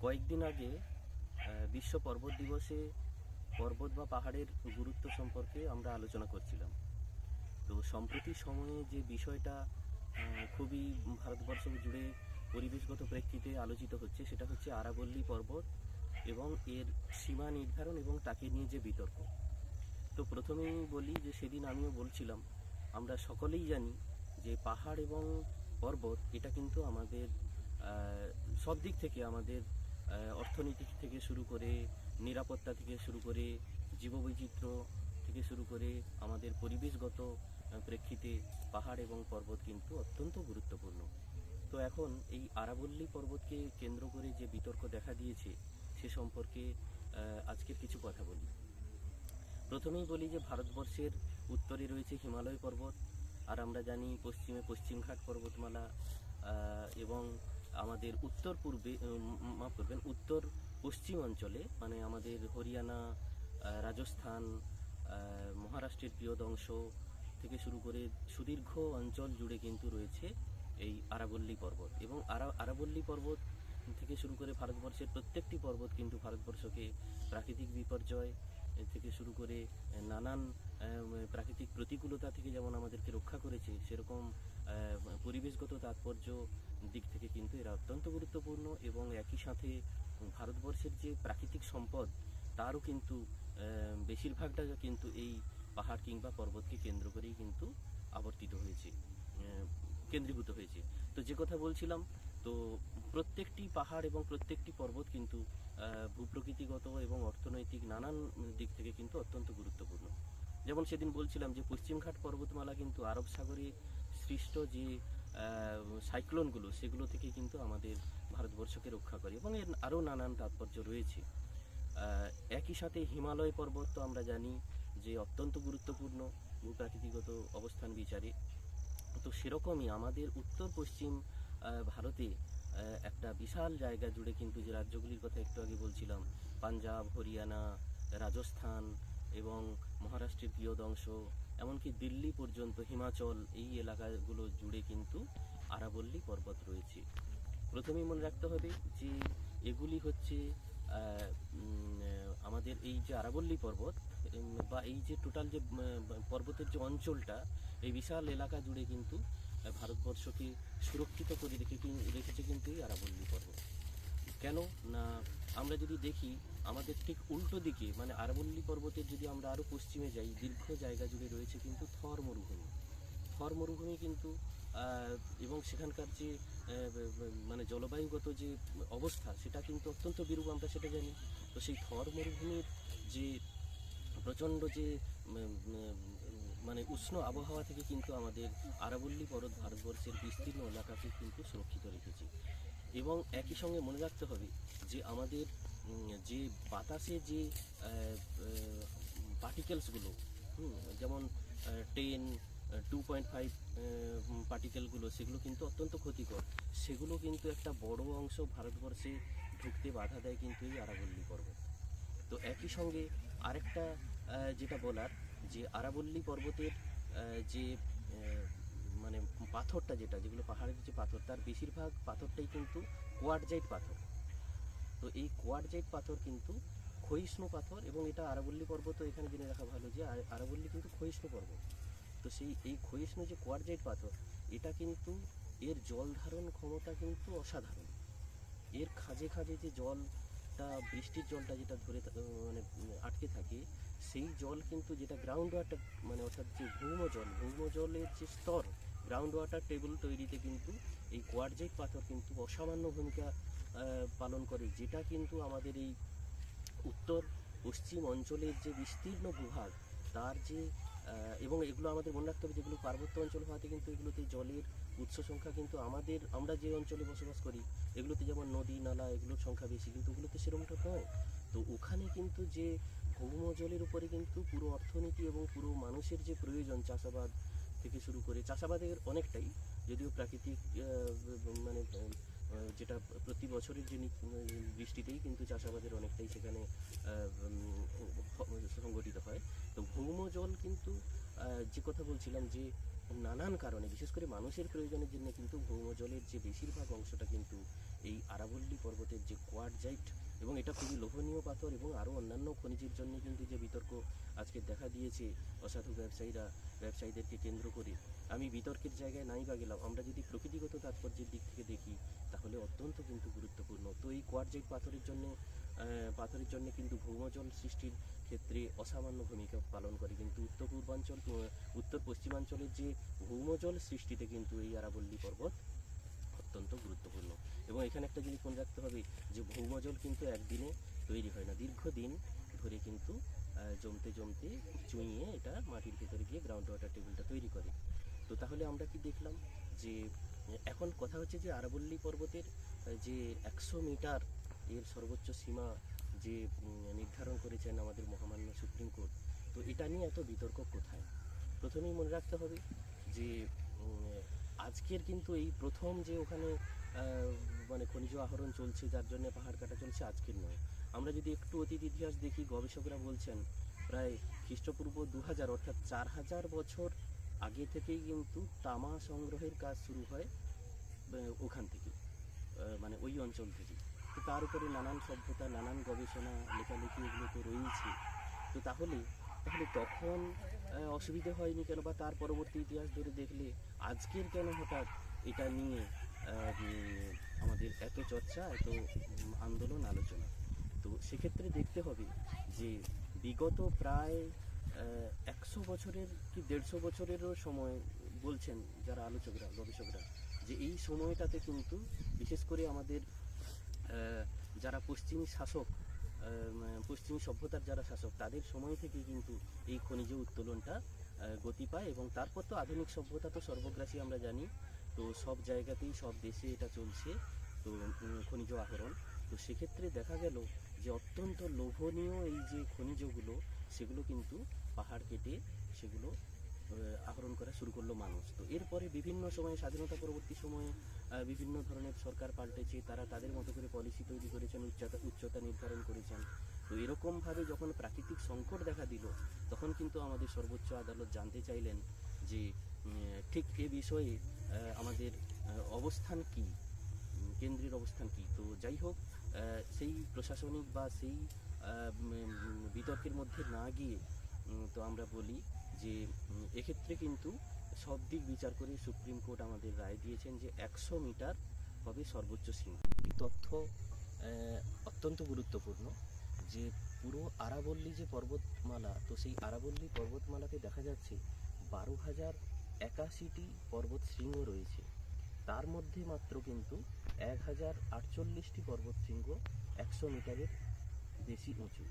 কয়েকদিন আগে বিশ্ব পর্বত দিবসে পর্বত বা পাহাড়ের গুরুত্ব সম্পর্কে আমরা আলোচনা করছিলাম। তো সম্প্রতি সময়ে যে বিষয়টা খুবই ভারতবর্ষ জুড়ে পরিবেশগত প্রেক্ষিতে আলোচিত হচ্ছে, সেটা হচ্ছে আরাবল্লী পর্বত এবং এর সীমা নির্ধারণ এবং তাকে নিয়ে যে বিতর্ক। তো প্রথমেই বলি যে সেদিন আমিও বলছিলাম, আমরা সকলেই জানি যে পাহাড় এবং পর্বত, এটা কিন্তু আমাদের সব দিক থেকে আমাদের অর্থনীতি থেকে শুরু করে নিরাপত্তা থেকে শুরু করে জীববৈচিত্র্য থেকে শুরু করে আমাদের পরিবেশগত প্রেক্ষিতে পাহাড় এবং পর্বত কিন্তু অত্যন্ত গুরুত্বপূর্ণ। তো এখন এই আরাবল্লী পর্বতকে কেন্দ্র করে যে বিতর্ক দেখা দিয়েছে, সে সম্পর্কে আজকের কিছু কথা বলি। প্রথমেই বলি যে ভারতবর্ষের উত্তরে রয়েছে হিমালয় পর্বত, আর আমরা জানি পশ্চিমে পশ্চিমঘাট পর্বতমালা এবং আমাদের উত্তর পূর্বে মাফ করবেন, উত্তর পশ্চিম অঞ্চলে মানে আমাদের হরিয়ানা রাজস্থান মহারাষ্ট্রের বৃহদংশ থেকে শুরু করে সুদীর্ঘ অঞ্চল জুড়ে কিন্তু রয়েছে এই আরাবল্লী পর্বত। এবং আরা, আরাবল্লী পর্বত থেকে শুরু করে ভারতবর্ষের প্রত্যেকটি পর্বত কিন্তু ভারতবর্ষকে প্রাকৃতিক বিপর্যয় থেকে শুরু করে নানান প্রাকৃতিক প্রতিকূলতা থেকে যেমন আমাদেরকে রক্ষা করেছে, সেরকম পরিবেশগত তাৎপর্য দিক থেকে কিন্তু এরা অত্যন্ত গুরুত্বপূর্ণ এবং একই সাথে ভারতবর্ষের যে প্রাকৃতিক সম্পদ, তারও কিন্তু বেশিরভাগটা কিন্তু এই পাহাড় কিংবা পর্বতকে কেন্দ্র করেই কিন্তু আবর্তিত হয়েছে কেন্দ্রীভূত হয়েছে। তো যে কথা বলছিলাম, তো প্রত্যেকটি পাহাড় এবং প্রত্যেকটি পর্বত কিন্তু ভূপ্রকৃতিগত এবং অর্থনৈতিক নানান দিক থেকে কিন্তু অত্যন্ত গুরুত্বপূর্ণ। যেমন সেদিন বলছিলাম যে পশ্চিমঘাট পর্বতমালা কিন্তু আরব সাগরে সৃষ্ট যে সাইক্লোনগুলো, সেগুলো থেকে কিন্তু আমাদের ভারতবর্ষকে রক্ষা করে এবং এর আরও নানান তাৎপর্য রয়েছে। একই সাথে হিমালয় পর্বত তো আমরা জানি যে অত্যন্ত গুরুত্বপূর্ণ ভূপ্রাকৃতিগত অবস্থান বিচারে। তো সেরকমই আমাদের উত্তর পশ্চিম ভারতে একটা বিশাল জায়গা জুড়ে কিন্তু যে রাজ্যগুলির কথা একটু আগে বলছিলাম, পাঞ্জাব, হরিয়ানা, রাজস্থান এবং মহারাষ্ট্রের বৃহদংশ এমনকি দিল্লি পর্যন্ত হিমাচল এই এলাকাগুলো জুড়ে কিন্তু আরাবল্লী পর্বত রয়েছে। প্রথমেই মনে রাখতে হবে যে এগুলি হচ্ছে আমাদের এই যে আরাবল্লী পর্বত বা এই যে টোটাল যে পর্বতের যে অঞ্চলটা, এই বিশাল এলাকা জুড়ে কিন্তু ভারতবর্ষকে সুরক্ষিত করে রেখে রেখেছে কিন্তু এই আরাবল্লী পর্বত। কেন? না, আমরা যদি দেখি, আমাদের ঠিক উল্টো দিকে মানে আরাবল্লী পর্বতের যদি আমরা আরও পশ্চিমে যাই, দীর্ঘ জায়গা জুড়ে রয়েছে কিন্তু থর মরুভূমি। থর মরুভূমি কিন্তু এবং সেখানকার যে মানে জলবায়ুগত যে অবস্থা, সেটা কিন্তু অত্যন্ত বিরূপ, আমরা সেটা জানি। তো সেই থর মরুভূমির যে প্রচণ্ড যে মানে উষ্ণ আবহাওয়া থেকে কিন্তু আমাদের আরাবল্লী পর্বত ভারতবর্ষের বিস্তীর্ণ এলাকাকে কিন্তু সুরক্ষিত রেখেছে। এবং একই সঙ্গে মনে রাখতে হবে যে আমাদের যে বাতাসে যে পার্টিকেলসগুলো যেমন টেন টু পয়েন্ট ফাইভ পার্টিকেলগুলো সেগুলো কিন্তু অত্যন্ত ক্ষতিকর। সেগুলো কিন্তু একটা বড় অংশ ভারতবর্ষে ঢুকতে বাধা দেয় কিন্তু এই আরাবল্লী পর্বত। তো একই সঙ্গে আরেকটা যেটা বলার, যে আরাবল্লী পর্বতের যে পাথরটা যেটা, যেগুলো পাহাড়ের যে পাথর, তার বেশিরভাগ পাথরটাই কিন্তু কোয়ারজাইট পাথর। তো এই কোয়ারজাইট পাথর কিন্তু ক্ষয়িষ্ণু পাথর এবং এটা আরাবল্লী পর্বত এখানে জেনে রাখা ভালো যে আরাবল্লী কিন্তু ক্ষয়িষ্ণু পর্বত। তো সেই, এই ক্ষয়িষ্ণু যে কোয়ারজাইট পাথর, এটা কিন্তু এর জল ধারণ ক্ষমতা কিন্তু অসাধারণ। এর খাঁজে খাঁজে যে জলটা, বৃষ্টির জলটা যেটা ধরে মানে আটকে থাকে, সেই জল কিন্তু যেটা গ্রাউন্ড ওয়াটার মানে অর্থাৎ যে ভৌম জল ভৌম জলের যে স্তর গ্রাউন্ড ওয়াটার টেবিল তৈরিতে কিন্তু এই কোয়ারজাইট পাথর কিন্তু অসামান্য ভূমিকা পালন করে, যেটা কিন্তু আমাদের এই উত্তর, পশ্চিম অঞ্চলের যে বিস্তীর্ণ ভূভাগ, তার যে এবং এগুলো আমাদের মনে রাখতে হবে যেগুলো পার্বত্য অঞ্চল হওয়াতে কিন্তু এগুলোতে জলের উৎস সংখ্যা কিন্তু আমাদের, আমরা যে অঞ্চলে বসবাস করি, এগুলোতে যেমন নদী, নালা, এগুলোর সংখ্যা বেশি, কিন্তু ওগুলোতে সেরকমটা নয়। তো ওখানে কিন্তু যে ভৌম জলের উপরে কিন্তু পুরো অর্থনীতি এবং পুরো মানুষের যে প্রয়োজন, চাষাবাদ থেকে শুরু করে চাষাবাদের অনেকটাই, যদিও প্রাকৃতিক মানে যেটা প্রতি বছরের যে বৃষ্টিতেই কিন্তু চাষাবাদের অনেকটাই সেখানে সংগঠিত হয়। তো ভৌম জল কিন্তু যে কথা বলছিলাম যে নানান কারণে, বিশেষ করে মানুষের প্রয়োজনের জন্য কিন্তু ভৌম জলের যে বেশিরভাগ অংশটা কিন্তু এই আরাবল্লী পর্বতের যে কোয়ারজাইট এবং এটা খুবই লোভনীয় পাথর এবং আরও অন্যান্য খনিজের জন্য কিন্তু যে বিতর্ক আজকে দেখা দিয়েছে অসাধু ব্যবসায়ীরা, ব্যবসায়ীদেরকে কেন্দ্র করে। আমি বিতর্কের জায়গায় নাই বা গেলাম। আমরা যদি প্রকৃতিগত তাৎপর্যের দিক থেকে দেখি, তাহলে অত্যন্ত কিন্তু গুরুত্বপূর্ণ। তো এই কোয়ারজাইট পাথরের জন্য পাথরের জন্য কিন্তু ভৌমজল সৃষ্টির ক্ষেত্রে অসামান্য ভূমিকা পালন করে। কিন্তু উত্তর পূর্বাঞ্চল উত্তর পশ্চিমাঞ্চলের যে ভৌমজল সৃষ্টিতে কিন্তু এই আরাবল্লী পর্বত অত্যন্ত গুরুত্বপূর্ণ। এবং এখানে একটা জিনিস মনে রাখতে হবে যে ভৌমজল কিন্তু একদিনে তৈরি হয় না। দীর্ঘদিন ধরে কিন্তু জমতে জমতে চুইয়ে এটা মাটির ভেতরে গিয়ে গ্রাউন্ড ওয়াটার টেবিলটা তৈরি করে। তো তাহলে আমরা কি দেখলাম যে, এখন কথা হচ্ছে যে আরাবল্লী পর্বতের যে একশো মিটার এর সর্বোচ্চ সীমা যে নির্ধারণ করেছেন আমাদের মহামান্য সুপ্রিম কোর্ট, তো এটা নিয়ে এত বিতর্ক কোথায়? প্রথমেই মনে রাখতে হবে যে আজকের কিন্তু এই প্রথম যে ওখানে মানে খনিজ আহরণ চলছে, যার জন্য পাহাড় কাটা চলছে আজকের নয়। আমরা যদি একটু অতীত ইতিহাস দেখি, গবেষকরা বলছেন প্রায় খ্রিস্টপূর্ব দু হাজার অর্থাৎ চার হাজার বছর আগে থেকেই কিন্তু তামা সংগ্রহের কাজ শুরু হয় ওখান থেকে মানে ওই অঞ্চল থেকে। তো তার উপরে নানান সভ্যতা, নানান গবেষণা, লেখালেখি এগুলো তো রয়েছে। তো তাহলে তাহলে তখন অসুবিধে হয়নি কেন? বা তার পরবর্তী ইতিহাস ধরে দেখলে আজকের কেন হঠাৎ এটা নিয়ে আমাদের এত চর্চা, এত আন্দোলন, আলোচনা। তো সেক্ষেত্রে দেখতে হবে যে বিগত প্রায় একশো বছরের কি দেড়শো বছরেরও সময় বলছেন যারা আলোচকরা, গবেষকরা, যে এই সময়টাতে কিন্তু বিশেষ করে আমাদের যারা পশ্চিমী শাসক পশ্চিমী সভ্যতার যারা শাসক, তাদের সময় থেকে কিন্তু এই খনিজ উত্তোলনটা গতি পায় এবং তারপর তো আধুনিক সভ্যতা তো সর্বগ্রাসী আমরা জানি। তো সব জায়গাতেই সব দেশে এটা চলছে, তো খনিজ আহরণ। তো সেক্ষেত্রে দেখা গেল যে অত্যন্ত লোভনীয় এই যে খনিজগুলো, সেগুলো কিন্তু পাহাড় কেটে সেগুলো আহরণ করা শুরু করল মানুষ। তো এরপরে বিভিন্ন সময়ে, স্বাধীনতা পরবর্তী সময়ে বিভিন্ন ধরনের সরকার পাল্টেছে, তারা তাদের মতো করে পলিসি তৈরি করেছেন, উচ্চতা উচ্চতা নির্ধারণ করেছেন। তো এরকমভাবে যখন প্রাকৃতিক সংকট দেখা দিল, তখন কিন্তু আমাদের সর্বোচ্চ আদালত জানতে চাইলেন যে ঠিক এ বিষয়ে আমাদের অবস্থান কি? কেন্দ্রের অবস্থান কি? তো যাই হোক সেই প্রশাসনিক বা সেই বিতর্কের মধ্যে না গিয়ে তো আমরা বলি যে এক্ষেত্রে কিন্তু সব দিক বিচার করে সুপ্রিম কোর্ট আমাদের রায় দিয়েছেন যে একশো মিটার হবে সর্বোচ্চ সীমা এই তথ্য অত্যন্ত গুরুত্বপূর্ণ যে পুরো আরাবল্লী যে পর্বতমালা, তো সেই আরাবল্লী পর্বতমালাতে দেখা যাচ্ছে বারো হাজার একাশিটি পর্বত শৃঙ্গ রয়েছে। তার মধ্যে মাত্র কিন্তু এক হাজার আটচল্লিশটি পর্বত শৃঙ্গ একশো মিটারের বেশি উঁচু।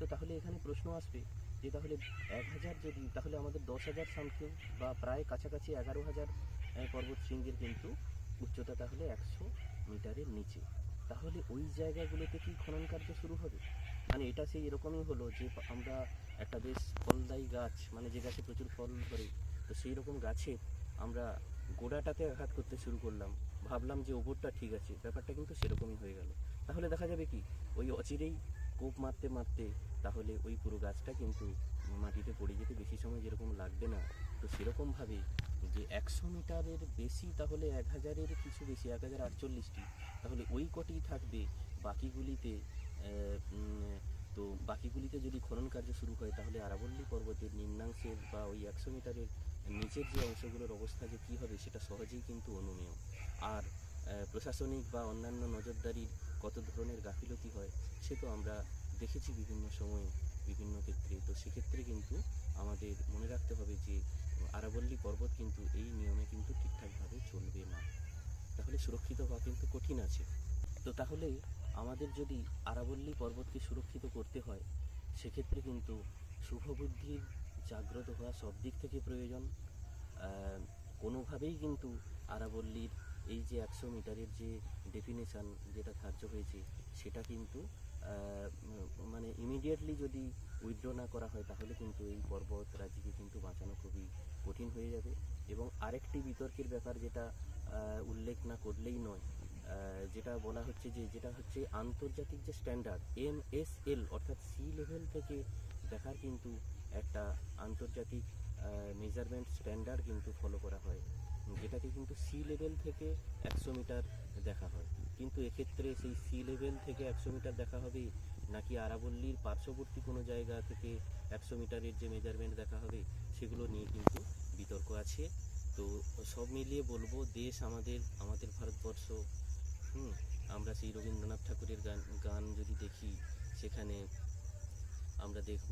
তো তাহলে এখানে প্রশ্ন আসবে যে তাহলে এক হাজার যদি, তাহলে আমাদের দশ হাজার সামথিং বা প্রায় কাছাকাছি এগারো হাজার পর্বত শৃঙ্গের কিন্তু উচ্চতা তাহলে একশো মিটারের নিচে। তাহলে ওই জায়গাগুলোতে কি খনন কার্য শুরু হবে? মানে এটা সেই এরকমই হলো যে আমরা একটা বেশ ফলদায়ী গাছ মানে যে গাছে প্রচুর ফল ধরে তো সেই রকম গাছে আমরা গোড়াটাতে আঘাত করতে শুরু করলাম। ভাবলাম যে ওপরটা ঠিক আছে, ব্যাপারটা কিন্তু সেরকমই হয়ে গেল। তাহলে দেখা যাবে কি, ওই অচিরেই কোপ মারতে মারতে তাহলে ওই পুরো গাছটা কিন্তু মাটিতে পড়ে যেতে বেশি সময় যেরকম লাগবে না। তো সেরকমভাবে যে একশো মিটারের বেশি তাহলে এক হাজারের কিছু বেশি, এক হাজার আটচল্লিশটি, তাহলে ওই কটি থাকবে। বাকিগুলিতে তো বাকিগুলিতে যদি খনন কার্য শুরু হয় তাহলে আরাবল্লী পর্বতের নিম্নাংশের বা ওই একশো মিটারের নিচের যে অংশগুলোর অবস্থা যে কী হবে সেটা সহজেই কিন্তু অনুমেয়। আর প্রশাসনিক বা অন্যান্য নজরদারির কত ধরনের গাফিলতি হয়, সে তো আমরা দেখেছি বিভিন্ন সময়ে বিভিন্ন ক্ষেত্রে। তো সেক্ষেত্রে কিন্তু আমাদের মনে রাখতে হবে যে, আরাবল্লী পর্বত কিন্তু এই নিয়মে কিন্তু ঠিকঠাকভাবে চলবে না। তাহলে সুরক্ষিত হওয়া কিন্তু কঠিন আছে। তো তাহলে আমাদের যদি আরাবল্লী পর্বতকে সুরক্ষিত করতে হয়, সেক্ষেত্রে কিন্তু শুভবুদ্ধির জাগ্রত হওয়া সব দিক থেকে প্রয়োজন। কোনোভাবেই কিন্তু আরাবল্লীর এই যে একশো মিটারের যে ডেফিনেশন যেটা ধার্য হয়েছে, সেটা কিন্তু মানে ইমিডিয়েটলি যদি উইথড্র না করা হয়, তাহলে কিন্তু এই পর্বত রাজিকে কিন্তু বাঁচানো খুবই কঠিন হয়ে যাবে। এবং আরেকটি বিতর্কের ব্যাপার যেটা উল্লেখ না করলেই নয় যেটা বলা হচ্ছে যে, যেটা হচ্ছে আন্তর্জাতিক যে স্ট্যান্ডার্ড এম এস এল অর্থাৎ সি লেভেল থেকে দেখার কিন্তু একটা আন্তর্জাতিক মেজারমেন্ট স্ট্যান্ডার্ড কিন্তু ফলো করা হয়। যেটাকে কিন্তু সি লেভেল থেকে একশো মিটার দেখা হয়। কিন্তু এক্ষেত্রে সেই সি লেভেল থেকে একশো মিটার দেখা হবে, নাকি আরাবল্লীর পার্শ্ববর্তী কোনো জায়গা থেকে একশো মিটারের যে মেজারমেন্ট দেখা হবে, সেগুলো নিয়ে কিন্তু বিতর্ক আছে। তো সব মিলিয়ে বলব, দেশ আমাদের আমাদের ভারতবর্ষ, হুম, আমরা সেই রবীন্দ্রনাথ ঠাকুরের গান গান যদি দেখি, সেখানে আমরা দেখব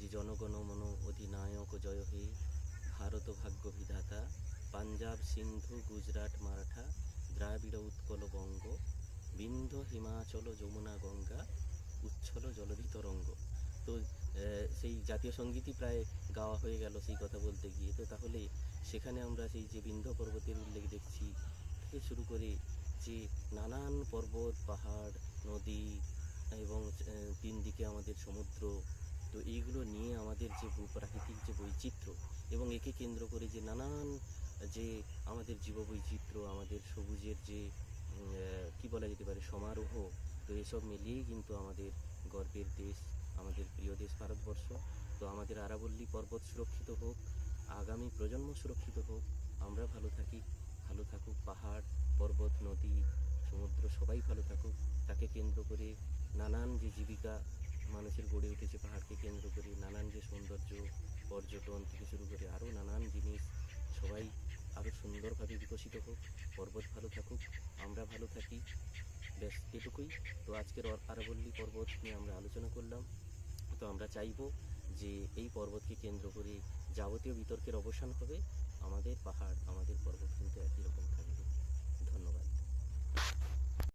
যে জনগণ মন অধিনায়ক জয় হে ভারত ভাগ্য বিধাতা পাঞ্জাব সিন্ধু, গুজরাট মারাঠা, দ্রাবিড় উৎকল বঙ্গ বিন্ধ হিমাচল যমুনা গঙ্গা, উচ্ছল জলধি তরঙ্গ তো সেই জাতীয় সঙ্গীতই প্রায় গাওয়া হয়ে গেল সেই কথা বলতে গিয়ে। তো তাহলে সেখানে আমরা সেই যে বিন্ধ্য পর্বতের উল্লেখ দেখছি, থেকে শুরু করে যে নানান পর্বত, পাহাড়, নদী, এবং তিন দিকে আমাদের সমুদ্র তো এইগুলো নিয়ে আমাদের যে ভূপ্রাকৃতিক যে বৈচিত্র্য এবং একে কেন্দ্র করে যে নানান, যে আমাদের জীববৈচিত্র্য আমাদের সবুজের যে কি বলা যেতে পারে, সমারোহ, তো এসব মিলিয়েই কিন্তু আমাদের গর্বের দেশ, আমাদের প্রিয় দেশ ভারতবর্ষ। তো আমাদের আরাবল্লী পর্বত সুরক্ষিত হোক, আগামী প্রজন্ম সুরক্ষিত হোক, আমরা ভালো থাকি, ভালো থাকুক পাহাড়, পর্বত, নদী, সমুদ্র, সবাই ভালো থাকুক। তাকে কেন্দ্র করে নানান যে জীবিকা মানুষের গড়ে উঠেছে পাহাড়কে কেন্দ্র করে, নানান যে সৌন্দর্য, পর্যটন থেকে শুরু করে আরও নানান জিনিস সবাই আরও সুন্দরভাবে বিকশিত হোক, পর্বত ভালো থাকুক, আমরা ভালো থাকি। ব্যাস, এটুকুই। তো আজকের আরাবল্লী পর্বত নিয়ে আমরা আলোচনা করলাম। তো আমরা চাইব যে এই পর্বতকে কেন্দ্র করে যাবতীয় বিতর্কের অবসান হবে। আমাদের পাহাড়, আমাদের পর্বত কিন্তু একই রকম থাকবে।